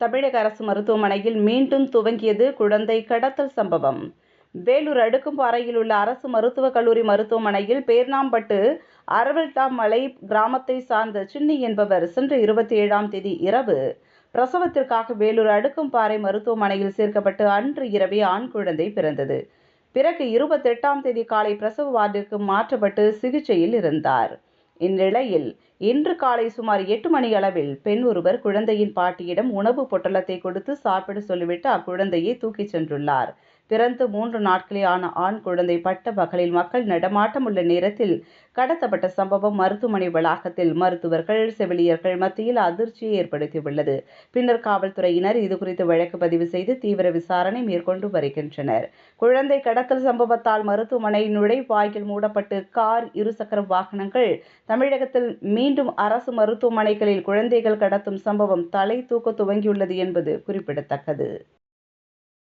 தமிழக அரசு மருத்துவமனையில் மீண்டும் துவங்கியது குழந்தை கடத்தல் சம்பவம். வேலூர் அடுக்கும்பாறையில் உள்ள அரசு மருத்துவக் கல்லூரி மருத்துவமனையில் பேர்ணாம்பட்டு அரவல்தாமலை கிராமத்தை சார்ந்த சின்னி என்பவர் சென்ற இருபத்தி ஏழாம் தேதி இரவு பிரசவத்திற்காக வேலூர் அடுக்கும்பாறை மருத்துவமனையில் சேர்க்கப்பட்டு அன்று இரவே ஆண் குழந்தை பிறந்தது. பிறகு இருபத்தெட்டாம் தேதி காலை பிரசவ வார்டிற்கு மாற்றப்பட்டு சிகிச்சையில் இருந்தார். இந்நிலையில் இன்று காலை சுமார் எட்டு மணி அளவில் பெண் ஒருவர் குழந்தையின் பாட்டியிடம் உணவு பொட்டலத்தை கொடுத்து சாப்பிட சொல்லிவிட்டு அக்குழந்தையை தூக்கிச் சென்றுள்ளார். பிறந்து மூன்று நாட்களே ஆன ஆண் குழந்தை பட்ட பகலில் மக்கள் நடமாட்டம் உள்ள நேரத்தில் கடத்தப்பட்ட சம்பவம் மருத்துவமனை வளாகத்தில் மருத்துவர்கள் செவிலியர்கள் மத்தியில் அதிர்ச்சியை ஏற்படுத்தியுள்ளது. பின்னர் காவல்துறையினர் இதுகுறித்து வழக்கு பதிவு செய்து தீவிர விசாரணை மேற்கொண்டு வருகின்றனர். குழந்தை கடத்தல் சம்பவத்தால் மருத்துவமனை நுழைவாயில் மூடப்பட்டு கார் இருசக்கர வாகனங்கள் தமிழகத்தில் மீண்டும் அரசு மருத்துவமனைகளில் குழந்தைகள் கடத்தும் சம்பவம் தலை தூக்க துவங்கியுள்ளது என்பது குறிப்பிடத்தக்கது.